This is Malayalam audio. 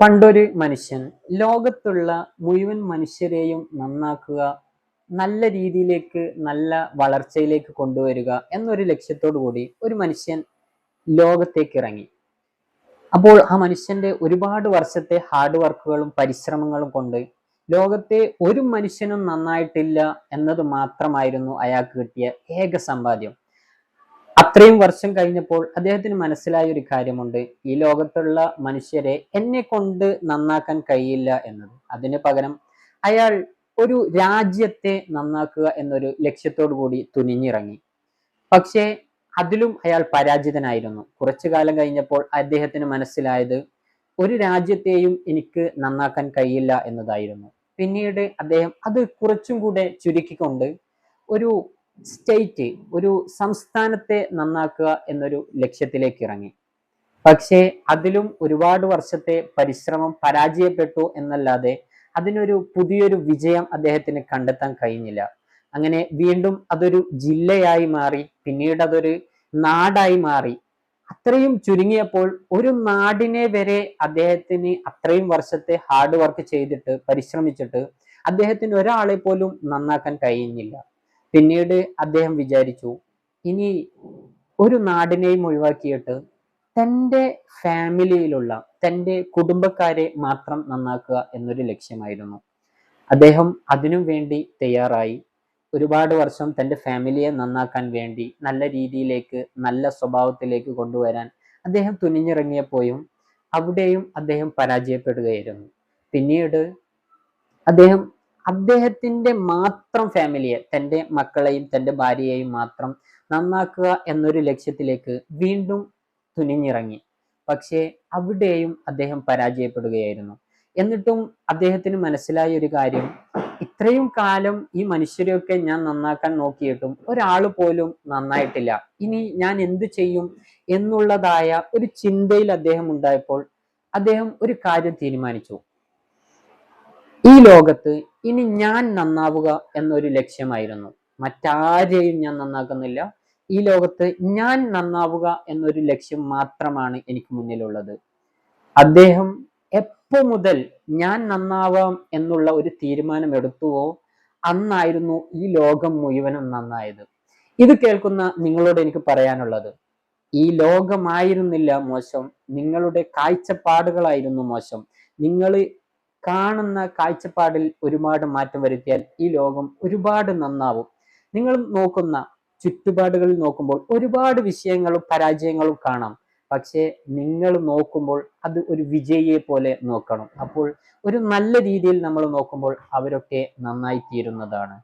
പണ്ടൊരു മനുഷ്യൻ ലോകത്തുള്ള മുഴുവൻ മനുഷ്യരെയും നന്നാക്കുക നല്ല രീതിയിലേക്ക് നല്ല വളർച്ചയിലേക്ക് കൊണ്ടുവരിക എന്നൊരു ലക്ഷ്യത്തോടു കൂടി ഒരു മനുഷ്യൻ ലോകത്തേക്ക് ഇറങ്ങി അപ്പോൾ ആ മനുഷ്യന്റെ ഒരുപാട് വർഷത്തെ ഹാർഡ് വർക്കുകളും പരിശ്രമങ്ങളും കൊണ്ട് ലോകത്തെ ഒരു മനുഷ്യനും നന്നായിട്ടില്ല എന്നത് മാത്രമായിരുന്നു അയാൾക്ക് കിട്ടിയ ഏക സമ്പാദ്യം. അത്രയും വർഷം കഴിഞ്ഞപ്പോൾ അദ്ദേഹത്തിന് മനസ്സിലായ ഒരു കാര്യമുണ്ട്. ഈ ലോകത്തുള്ള മനുഷ്യരെ എന്നെ കൊണ്ട് നന്നാക്കാൻ കഴിയില്ല എന്നത്. അതിന് പകരം അയാൾ ഒരു രാജ്യത്തെ നന്നാക്കുക എന്നൊരു ലക്ഷ്യത്തോടു കൂടി തുനിഞ്ഞിറങ്ങി. പക്ഷേ അതിലും അയാൾ പരാജിതനായിരുന്നു. കുറച്ചു കാലം കഴിഞ്ഞപ്പോൾ അദ്ദേഹത്തിന് മനസ്സിലായത് ഒരു രാജ്യത്തെയും എനിക്ക് നന്നാക്കാൻ കഴിയില്ല എന്നതായിരുന്നു. പിന്നീട് അദ്ദേഹം അത് കുറച്ചും കൂടെ ചുരുക്കിക്കൊണ്ട് ഒരു സ്റ്റേറ്റ് ഒരു സംസ്ഥാനത്തെ നന്നാക്കുക എന്നൊരു ലക്ഷ്യത്തിലേക്ക് ഇറങ്ങി പക്ഷേ അതിലും ഒരുപാട് വർഷത്തെ പരിശ്രമം പരാജയപ്പെട്ടു എന്നല്ലാതെ അതിനൊരു പുതിയൊരു വിജയം അദ്ദേഹത്തിന് കണ്ടെത്താൻ കഴിഞ്ഞില്ല. അങ്ങനെ വീണ്ടും അതൊരു ജില്ലയായി മാറി പിന്നീട് അതൊരു നാടായി മാറി. അത്രയും ചുരുങ്ങിയപ്പോൾ ഒരു നാടിനെ വരെ അദ്ദേഹത്തിന് അത്രയും വർഷത്തെ ഹാർഡ് വർക്ക് ചെയ്തിട്ട് പരിശ്രമിച്ചിട്ട് അദ്ദേഹത്തിന് ഒരാളെ പോലും നന്നാക്കാൻ കഴിയുന്നില്ല പിന്നീട് അദ്ദേഹം വിചാരിച്ചു ഇനി ഒരു നാടിനെയും ഒഴിവാക്കിയിട്ട് തന്റെ ഫാമിലിയിലുള്ള തന്റെ കുടുംബക്കാരെ മാത്രം നന്നാക്കുക എന്നൊരു ലക്ഷ്യമായിരുന്നു. അദ്ദേഹം അതിനു വേണ്ടി തയ്യാറായി. ഒരുപാട് വർഷം തന്റെ ഫാമിലിയെ നന്നാക്കാൻ വേണ്ടി നല്ല രീതിയിലേക്ക് നല്ല സ്വഭാവത്തിലേക്ക് കൊണ്ടുവരാൻ അദ്ദേഹം തുനിഞ്ഞിറങ്ങിയപ്പോഴും അവിടെയും അദ്ദേഹം പരാജയപ്പെടുകയായിരുന്നു. പിന്നീട് അദ്ദേഹം അദ്ദേഹത്തിന്റെ മാത്രം ഫാമിലിയെ തന്റെ മക്കളെയും തന്റെ ഭാര്യയെയും മാത്രം നന്നാക്കുക എന്നൊരു ലക്ഷ്യത്തിലേക്ക് വീണ്ടും തുനിഞ്ഞിറങ്ങി. പക്ഷേ അവിടെയും അദ്ദേഹം പരാജയപ്പെടുകയായിരുന്നു. എന്നിട്ടും അദ്ദേഹത്തിന് മനസ്സിലായ ഒരു കാര്യം ഇത്രയും കാലം ഈ മനുഷ്യരെയൊക്കെ ഞാൻ നന്നാക്കാൻ നോക്കിയിട്ടും ഒരാൾ പോലും നന്നായിട്ടില്ല. ഇനി ഞാൻ എന്തു ചെയ്യും എന്നുള്ളതായ ഒരു ചിന്തയിൽ അദ്ദേഹം ഉണ്ടായപ്പോൾ അദ്ദേഹം ഒരു കാര്യം തീരുമാനിച്ചു. ഈ ലോകത്ത് ഇനി ഞാൻ നന്നാവുക എന്നൊരു ലക്ഷ്യമായിരുന്നു. മറ്റാരെയും ഞാൻ നന്നാക്കുന്നില്ല. ഈ ലോകത്ത് ഞാൻ നന്നാവുക എന്നൊരു ലക്ഷ്യം മാത്രമാണ് എനിക്ക് മുന്നിലുള്ളത്. അദ്ദേഹം എപ്പോ മുതൽ ഞാൻ നന്നാവാം എന്നുള്ള ഒരു തീരുമാനം എടുത്തുവോ അന്നായിരുന്നു ഈ ലോകം മുഴുവനും നന്നായത്. ഇത് കേൾക്കുന്ന നിങ്ങളോട് എനിക്ക് പറയാനുള്ളത്. ഈ ലോകമായിരുന്നില്ല മോശം. നിങ്ങളുടെ കാഴ്ചപ്പാടുകളായിരുന്നു മോശം. നിങ്ങൾ കാണുന്ന കാഴ്ചപ്പാടിൽ ഒരുപാട് മാറ്റം വരുത്തിയാൽ ഈ ലോകം ഒരുപാട് നന്നാവും. നിങ്ങൾ നോക്കുന്ന ചുറ്റുപാടുകളിൽ നോക്കുമ്പോൾ ഒരുപാട് വിഷയങ്ങളും പരാജയങ്ങളും കാണാം. പക്ഷേ നിങ്ങൾ നോക്കുമ്പോൾ അത് ഒരു വിജയിയെ പോലെ നോക്കണം. അപ്പോൾ ഒരു നല്ല രീതിയിൽ നമ്മൾ നോക്കുമ്പോൾ അവരൊക്കെ നന്നായി തീരുന്നതാണ്.